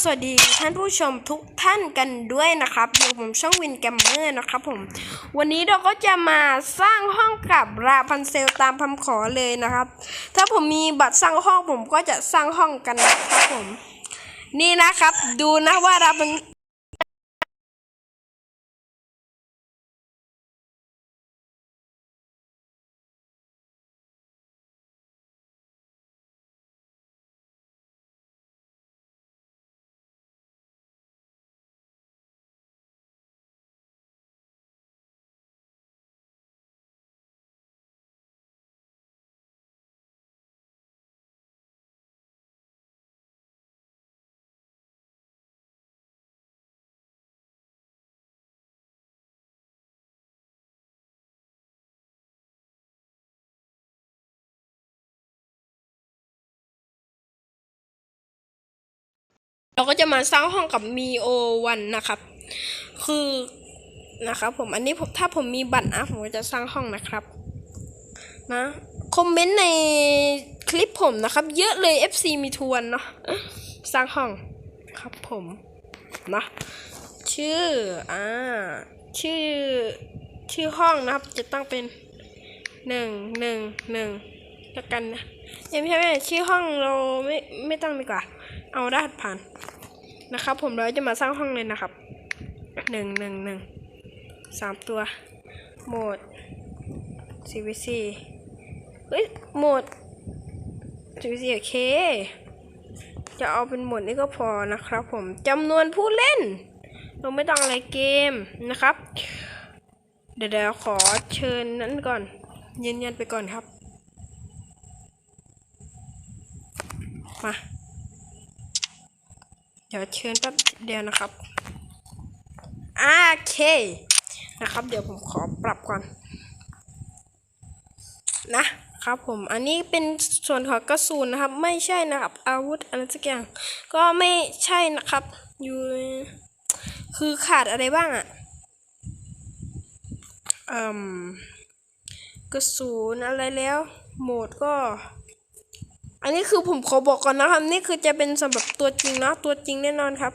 สวัสดีท่านผู้ชมทุกท่านกันด้วยนะครับอยู่ผมช่องวินแกมเมอร์นะครับผมวันนี้เราก็จะมาสร้างห้องกับราพันเซลตามคำขอเลยนะครับ ถ้าผมมีบัตรสร้างห้องผมก็จะสร้างห้องกันนะครับผม นี่นะครับ ดูนะว่าราพัน เราก็จะมาสร้างห้องกับมีโอวันนะครับ คือนะครับผมอันนี้ผมถ้าผมมีบัตรนะผมก็จะสร้างห้องนะครับนะคอมเมนต์ในคลิปผมนะครับ เยอะเลย FC มีทวนเนาะสร้างห้องครับผมนะชื่ออ่าชื่อชื่อห้องนะครับ จะตั้งเป็นหนึ่งหนึ่งหนึ่งแล้วกันนะยังไม่ใช่ไม่ใช่ชื่อห้องเราไม่ไม่ตั้งดีกว่า เอารหัสผ่านนะครับ ผมเราจะมาสร้างห้องเลยนะครับหนึ่งหนึ่งหนึ่งสามตัวโหมด CVC เฮ้ยโหมด CVC โอเคจะเอาเป็นโหมดนี้ก็พอนะครับผมจำนวนผู้เล่น เราไม่ต้องอะไรเกมนะครับ เดี๋ยวเดี๋ยวขอเชิญนั้นก่อนยืนยันไปก่อนครับ มา เดี๋ยวเชิญแป๊บเดียวนะครับโอเค นะครับ เดี๋ยวผมขอปรับก่อน นะครับผม อันนี้เป็นส่วนของกระสุนนะครับ ไม่ใช่นะครับ อาวุธอะไรสักอย่าง ก็ไม่ใช่นะครับ อยู่ คือขาดอะไรบ้างอะอืมกระสุนอะไรแล้ว โหมดก็ อันนี้คือผมขอบอกก่อนนะครับ นี่คือจะเป็นสำหรับตัวจริงเนาะตัวจริงแน่นอนครับ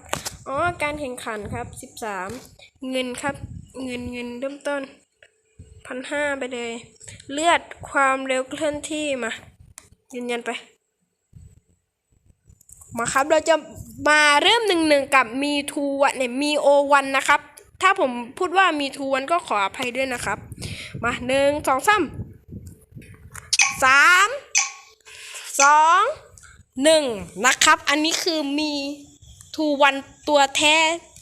อ๋อการแข่งขันครับสิบสามเงินครับ เงินเงินเริ่มต้นพันห้าไปเลย เลือดความเร็วเคลื่อนที่มายืนยันไป มาครับเราจะมาเริ่มหนึ่งหนึ่งกับมีทูวันเนี่ยมีโอวันนะครับ ถ้าผมพูดว่ามีทูวันก็ขออภัยด้วยนะครับ มาหนึ่งสองสามสาม สองหนึ่งนะครับ อันนี้คือมีทูวันตัวแท้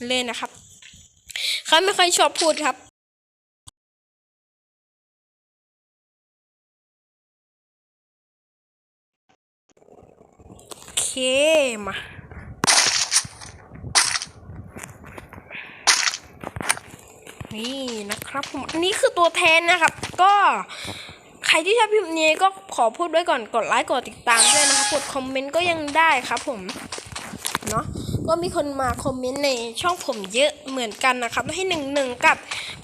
เลยนะครับ เขาไม่ค่อยชอบพูดครับโอเคมานี่นะครับผมอันนี้คือตัวแทนนะครับ ก็ รที่ชอบคลิปนี้ก็ขอพูดไว้ก่อนกดไลค์กดติดตามด้วยนะครับกดคอมเมนต์ก็ยังได้ครับผมเนาะก็มีคนมาคอมเมนต์ในช่องผมเยอะเหมือนกันนะครับให้หนึ่งหนึ่งกับ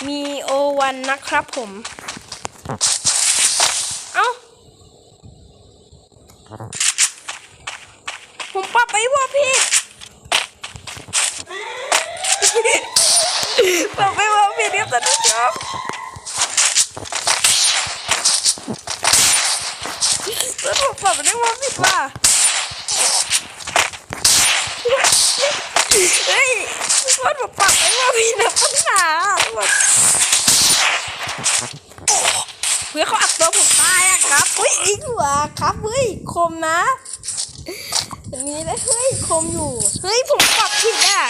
มีโอวันนะครับผม เอ้า ผมปรับไปว่าพี่ปรับไปว่าพี่เรียบร้อยแล้ว ผมปรับได้ว่าผิดว่าเฮ้ยว่าผมปรับไปว่าพี่นะปัญหาแบบเฮ้ยเขาอัดตัวผมตายอะครับเฮ้ยอีกหัวครับเฮ้ยคมนะอย่างนี้เลยเฮ้ยคมอยู่ เฮ้ยผมปรับผิดอะ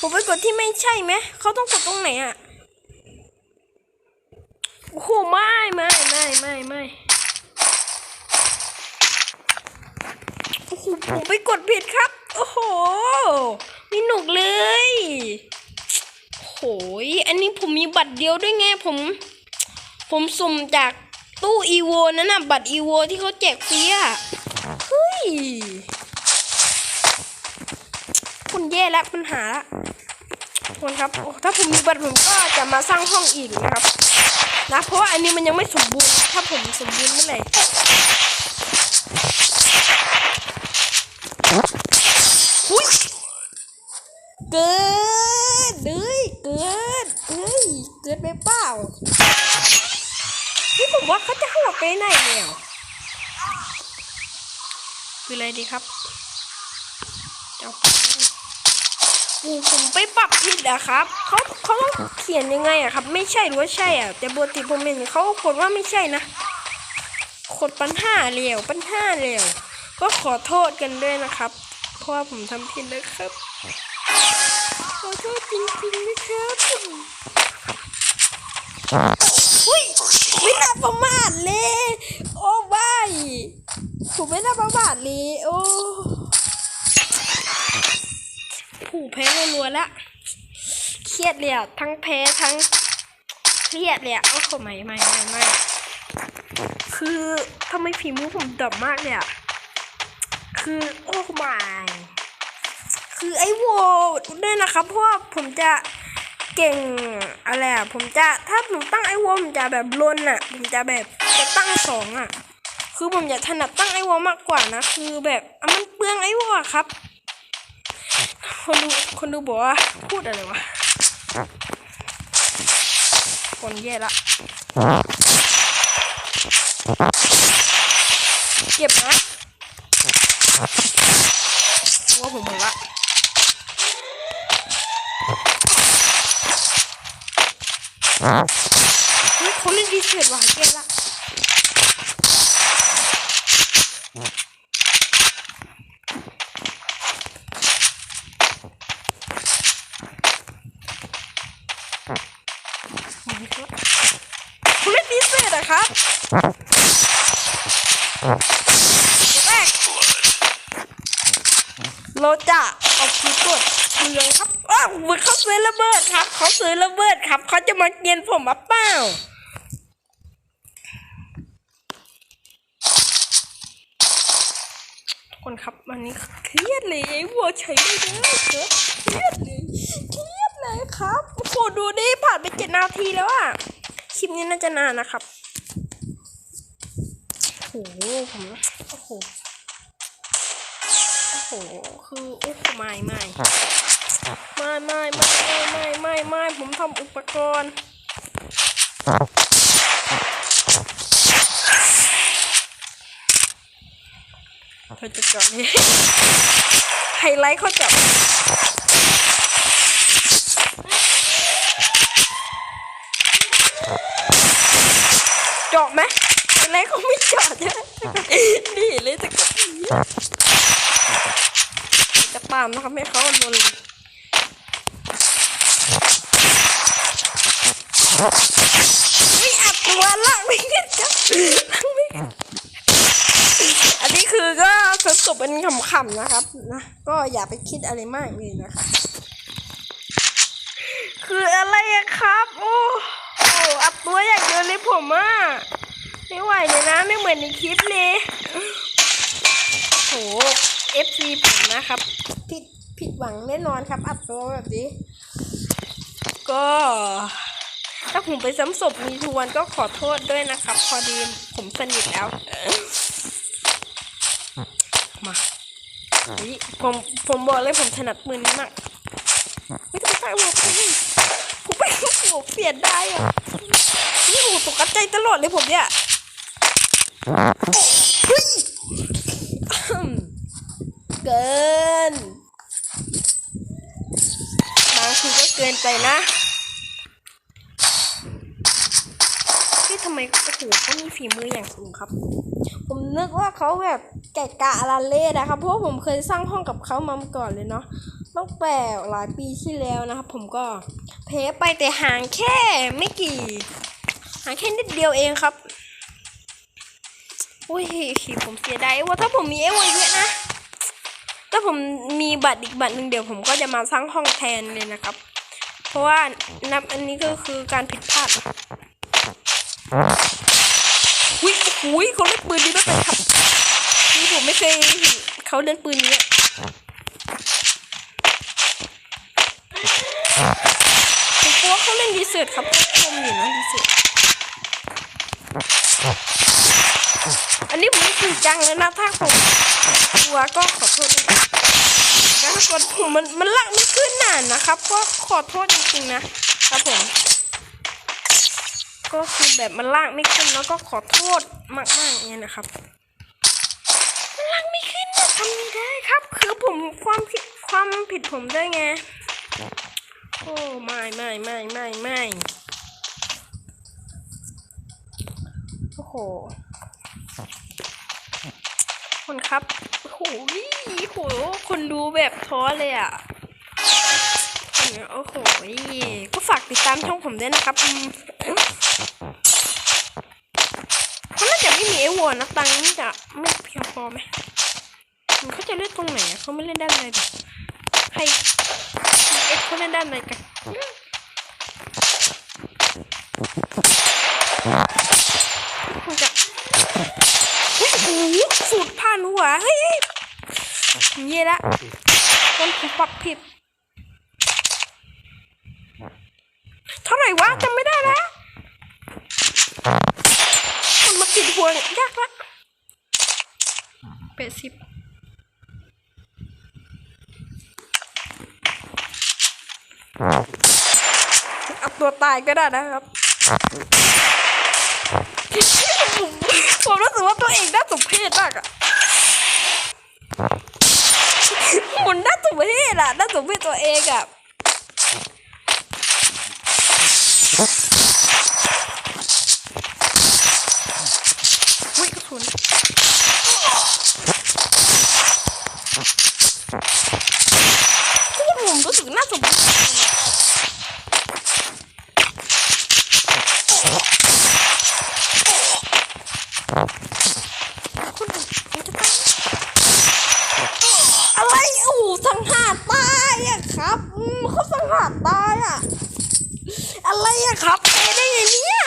ผมไปกดที่ไม่ใช่ไหมเขาต้องกดตรงไหนอะ โอ้โหไม่ไม่ไม่ไม่ไม่โอ้โห ผมไปกดผิดครับ โอ้โหนี่หนุกเลยโอ้โหอันนี้ผมมีบัตรเดียวด้วยไงผม ผมสุ่มจากตู้อีโวนั่นน่ะ บัตรอีโวที่เขาแจกฟรีอะเฮ้ยคุณแย่แล้วปัญหาละคนครับ ถ้าผมมีบัตรผมก็จะมาสร้างห้องอีกนะครับ นะ เพราะว่าอันนี้มันยังไม่สมบูรณ์ ถ้าผมสมบูรณ์เมื่อไหร่อุ้ย เกินเฮ้ยเกินเฮ้ยเกินไปเปล่านี่ผมว่าเขาจะหัวไปไหนเนี่ยคืออะไรดีครับเจ้าปู่ผมไปปรับผิดอะครับเขาเขาต้องเขียนยังไงอะครับ ไม่ใช่หรือว่าใช่อะแต่ปกติผมเห็นเขากดว่าไม่ใช่นะกดปัญหาเร็วปัญหาเร็วก็ขอโทษกันด้วยนะครับ เพราะว่าผมทำผิดนะครับ ขอโทษจริงๆนะครับอุ้ย ไม่น่าประมาทเลย โอ้บายผมไม่น่าประมาทเลย โอ้ผู้แพ้รัวๆละเครียดเลยอะทั้งแพ้ทั้งเครียดเลยอะโอ้โหไม่ไม่ไม่ไม่คือทำไมฝีมือผมดรอปมากเลยอะคือโอ้ไม่คือไอ้โวด้วยนะครับเพราะผมจะ เก่งอะไรอะผมจะถ้าผมตั้งไอ้วผมจะแบบลนอะ ผมจะแบบจะตั้งสองอะ คือผมจะถนัดตั้งไอ้โวมากกว่านะ คือแบบอะมันเปลืองไอ้วอะครับ คนดูคนดูบอกว่าพูดอะไรวะคนแย่ละเก็บนะว่าผมหมดละ เฮ้ยเขาเล่นดีเสร็จว่ะเกมละเขาเล่นดีเสร็จอะครับแรกเราจะ ซื้อระเบิดครับ เขาซื้อระเบิดครับเขาจะมาเกียนผมมาเปล่าคนครับวันนี้เครียดเลยไอ้วัวใช้ไม่ได้ครับเครียดเลยเครียดเลยครับโอ้โหดูดิผ่านไปเจ็ดนาทีแล้วอะคลิปนี้น่าจะนานนะครับโอ้โหผมโอ้โหโอ้โหคือโอ้โหไม่ไม่ ไม่ไม่ไม่ไม่ไม่ไม่ไม่ผมทำอุปกรณ์เขาจะเจาะนี่ไฮไลท์เขาเจาะเจาะไหมไฮไลท์เขาไม่เจาะใช่ไหมนี่เลยจะกดนี้จะปามนะครับให้เขาโดน ไม่อัดตัวละไม่เก็ตจ้ะไม่อันนี้คือก็สรุปเป็นขำๆนะครับนะก็อย่าไปคิดอะไรมากเลยนะครับคืออะไรครับ โอ้โอ้อับตัวอย่างเดียวเลยผมอะไม่ไหวเลยนะไม่เหมือนในคลิปเลยโห FC ผมนะครับ ผิดผิดหวังแน่นอนครับ อับตัวแบบนี้ ก็ ถ้าผมไปซ้ำศพมีทวนก็ขอโทษด้วยนะครับ พอดีผมสนิทแล้ว มาผมผมบอกเลยผมถนัดปืนนี้มากไม่ต้องใส่หัวผมผมไปหัวเปลี่ยนได้อะนี่ผมตกใจตลอดเลยผมเนี่ยเฮ้ยอืมเกินบางทีก็เกินไปนะ ที่ทำไมโอ้โหเขามีฝีมืออย่างสูงครับ ผมนึกว่าเขาแบบแกะกะลาเล่นะครับ เพราะผมเคยสร้างห้องกับเขามาก่อนเลยเนาะตั้งแต่หลายปีที่แล้วนะครับ ผมก็แพ้ไปแต่ห่างแค่ไม่กี่ห่างแค่นิดเดียวเองครับอุ้ยผมเสียดายว่าถ้าผมมีเอวเยอะนะถ้าผมมีบัตรอีกบัตรหนึ่งเดี๋ยวผมก็จะมาสร้างห้องแทนเลยนะครับ เพราะว่านับอันนี้ก็คือการผิดพลาด วิหุยเขาเล่นปืนนี้ด้วยครับนี่ผมไม่เคยเขาเล่นปืนนี้ผมกลัวเขาเล่นดีเซิร์ตครับชมอยู่นะดีเซิร์ตอันนี้ผมไม่จริงจังเลยนะถ้าผมกลัวก็ขอโทษด้วยนะทุกคนผมมันมันลากไม่ขึ้นน่ะนะครับ ก็ขอโทษจริงๆนะครับผม ก็คือแบบมันลากไม่ขึ้นแล้วก็ขอโทษมากๆเนี่ยนะครับมันลากไม่ขึ้นนะทำไม่ได้ครับ คือผมความผิดความผิดผมด้วยไงโอ้ไม่ไม่ไม่ไม่ไม่โอ้โหคนครับโอ้โหโหคนดูแบบท้อเลยอะโอ้โหก็ฝากติดตามช่องผมด้วยนะครับ เขาน่าจะไม่มีไอ้วอนะตังนี่จะไม่เพียงพอไหมเขาจะเล่นตรงไหนเขาไม่เล่นด้านในดิใครเอ็กเขาเล่นด้านในกันผมจะโอ้โหสูตรผ่านหัวเฮ้ยเย่ละต้นผมปรับผิด เท่าไหร่วะจำไม่ได้แล้วมันมาติดหัวยากละแปดสิบเอาตัวตายก็ได้นะครับ ผมรู้สึกว่าตัวเองน่าสมเพชมากอะมันน่าสมเพชอะน่าสมเพชตัวเองอะ อุ้ยกระสุนพูดผมรู้สึกน่าสนใจคุณมันจะตายอะไรโอ้โหสังหารตายอะครับอืมเขาสังหารตายอะอะไรอะ ครับเอได้ไงเนี่ย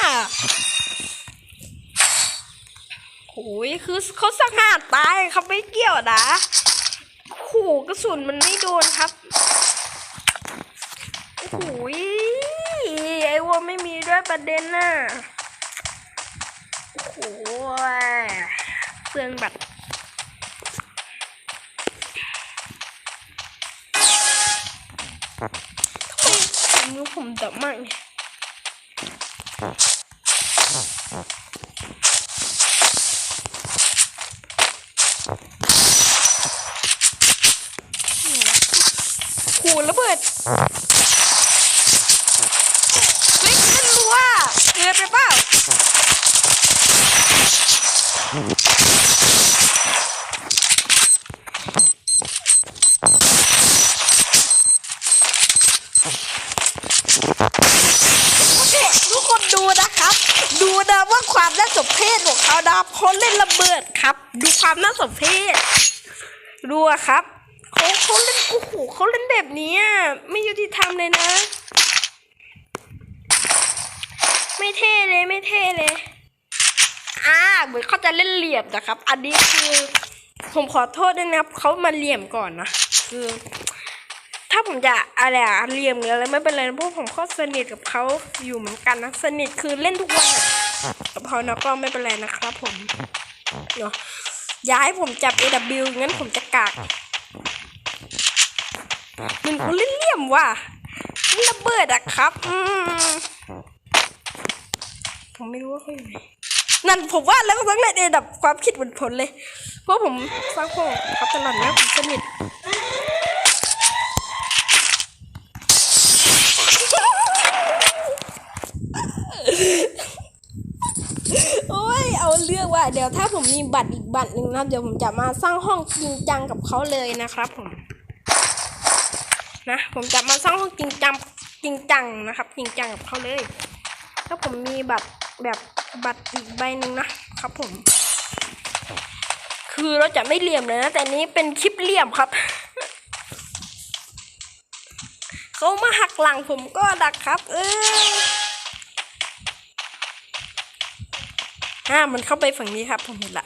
โอ้ยคือเขาสังหารตายเขาไม่เกี่ยวนะโอ้โหกระสุนมันไม่โดนครับโอ้ยไอ้วัวไม่มีด้วยประเด็นน่ะโอ้โหเปลืองบัตรทำไมผมดำมากเนี่ย ขู่ระเบิดเฮ้ยมันรัวเกินไปปะาโอเคทุกคนดูนะครับ ดูนะว่าความน่าสมเพชของ เขานเล่นระเบิดครับ ดูความน่าสมเพชดูอะครับเขาเขาเล่นโอ้โหเขาเล่นแบบนี้ไม่ยุติธรรมเลยนะ ไม่เท่เลยไม่เท่เลยอ่าเหมือนเขาจะเล่นเหลี่ยมนะครับ อันนี้คือ ผมขอโทษด้วยนะครับเขามาเหลี่ยมก่อนนะคือ ถ้าผมจะอะไรอะเหลี่ยมหรืออะไรไม่เป็นไรเพราะผมก็สนิทกับเขาอยู่เหมือนกันนะสนิทคือเล่นทุกวันอะ แต่พอนักกล้องไม่เป็นไรนะครับผมเนาะย่าให้ผมจับ AW งั้นผมจะกากมันเขาเล่นเลี่ยมว่ะมันระเบิดอะครับอืมผมไม่รู้ว่าเขาอยู่ไหนนั่นผมว่าแล้วก็ต้องเล่นเอดับความคิดเหมือนผลเลย เพราะผมฟังพวกเขาตลอดนะผมสนิท โอ้ย เอาเรื่องว่า เดี๋ยวถ้าผมมีบัตรอีกบัตรหนึ่งนะครับ เดี๋ยวผมจะมาสร้างห้องจริงจังกับเขาเลยนะครับ ผม นะผมจะมาสร้างห้องจริงจังจริงจังนะครับ จริงจังกับเขาเลย ถ้าผมมีบัตรแบบบัตรอีกใบหนึ่งนะครับ ผม คือเราจะไม่เหลี่ยมเลยนะแต่นี้เป็นคลิปเหลี่ยมครับเขามาหักหลังผมก็ดักครับ เออ อ่ามันเข้าไปฝั่งนี้ครับ ผมเห็นละ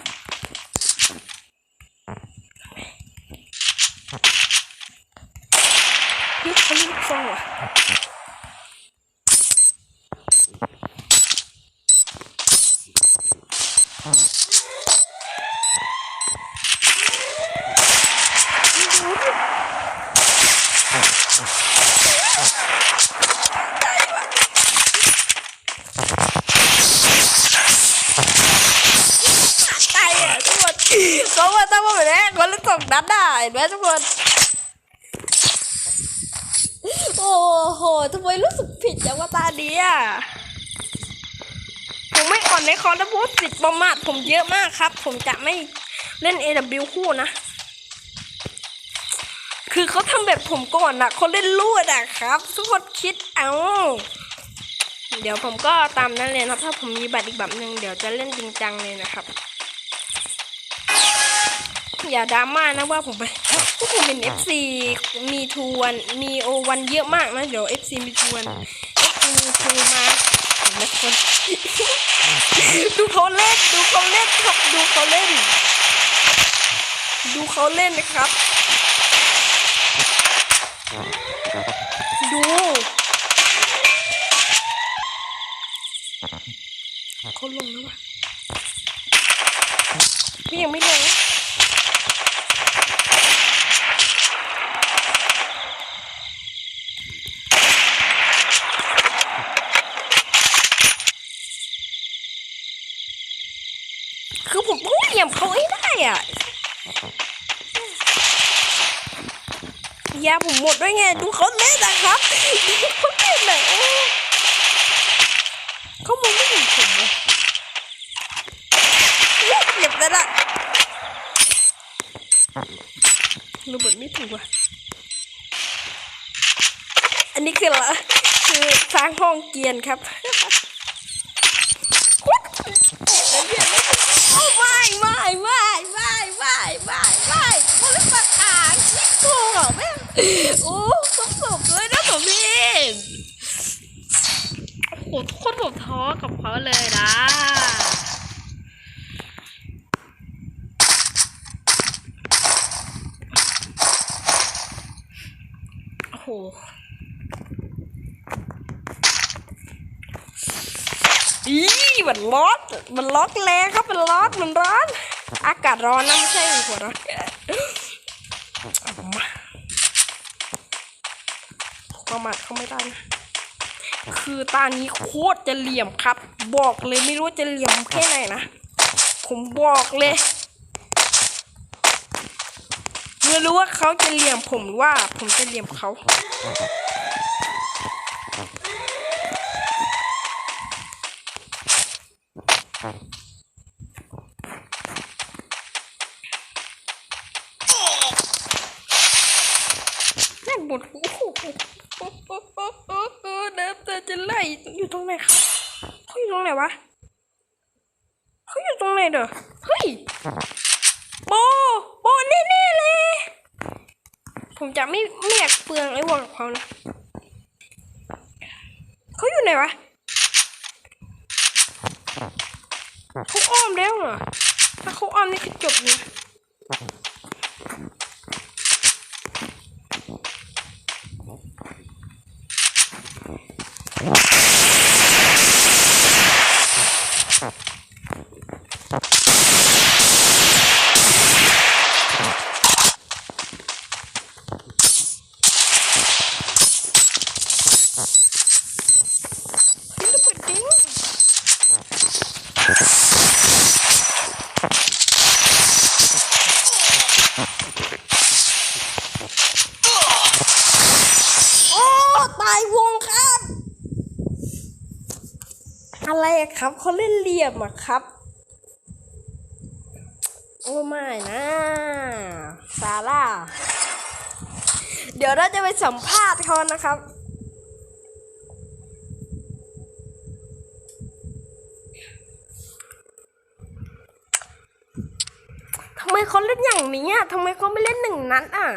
เฮ้ยเขาเล่นฟองว่ะอืมายอะทุกคนเขาว่าต้องมาแบบนี้ค นละสองนัดได้เห็นไหมทุกคน โอ้โหทำไมรู้สึกผิดจังว่าตาดีอะผมไม่อ่อนในคอร์ดพูดสิทธิ์ประมาทผมเยอะมากครับ ผมจะไม่เล่น AW คู่นะ คือเขาทำแบบผมก่อนนะเขาเล่นลวดอะครับ ทุกคนคิดเอาเดี๋ยวผมก็ตามนั้นเลยนะถ้าผมมีบัตรอีกแบบหนึ่งเดี๋ยวจะเล่นจริงจังเลยนะครับ อย่าดราม่านะว่าผมไปพวกผมเป็น FC มีทูวันมีโอวันเยอะมากนะ เดี๋ยว FC มีทูวัน FC มีทูมาเห็นไหมคนดูเขาเล่นดูเขาเล่นครับดูเขาเล่น ดูเขาเล่นนะครับ ดูเขาลงแล้ววะพี่ยังไม่ลงคือียมเขาให้ได้อะยาผมหมดด้วยไง ดูเขาเล่นนะครับเขาเล่นเลยเขามองไม่เห็นผมเลยเก็บแล้วล่ะระเบิดไม่ถูกว่ะ อันนี้คืออะไรคือสร้างห้องเกียนครับโอ้ ไม่ไม่ไม่ไม่ไม่ไม่ไม่เขาเล่นปากกาคิดโกงเหรอแม่งโอ้สมสมเลยนะผมพี่โอ้โหทุกคนผมท้อกับเขาเลยนะ โอ้โห มันร้อนมันร้อนแรงครับมันร้อนมันร้อน อากาศร้อนนะไม่ใช่หัวร้อนประมาทเขาไม่ได้นะคือตานี้โคตรจะเหลี่ยมครับ บอกเลยไม่รู้จะเหลี่ยมแค่ไหนนะผมบอกเลยไม่รู้ว่าเขาจะเหลี่ยมผมหรือว่า ผมจะเหลี่ยมเขา แม่ง หมดโอ้โหเดิมแต่จะไล่อยู่ตรงไหนครับเขาอยู่ตรงไหนวะเขาอยู่ตรงไหนเด้อเฮ้ยโบโบแน่ๆเลย ผมจะไม่ไม่อยากเปลืองไอ้วงกับเขานะเขาอยู่ไหนวะ เขาอ้อมแล้วเหรอถ้าเขาอ้อมนี่คือจบเลย เฮ้ยระเบิดจริงโอ้ ตายวงครับ อะไรครับเขาเล่นเหลี่ยมอะครับ โอ้ไม่นะซาร่า เดี๋ยวเราจะไปสัมภาษณ์เขานะครับทำไมเขาเล่นอย่างนี้อะทำไมเขาไม่เล่นหนึ่งนัดอะ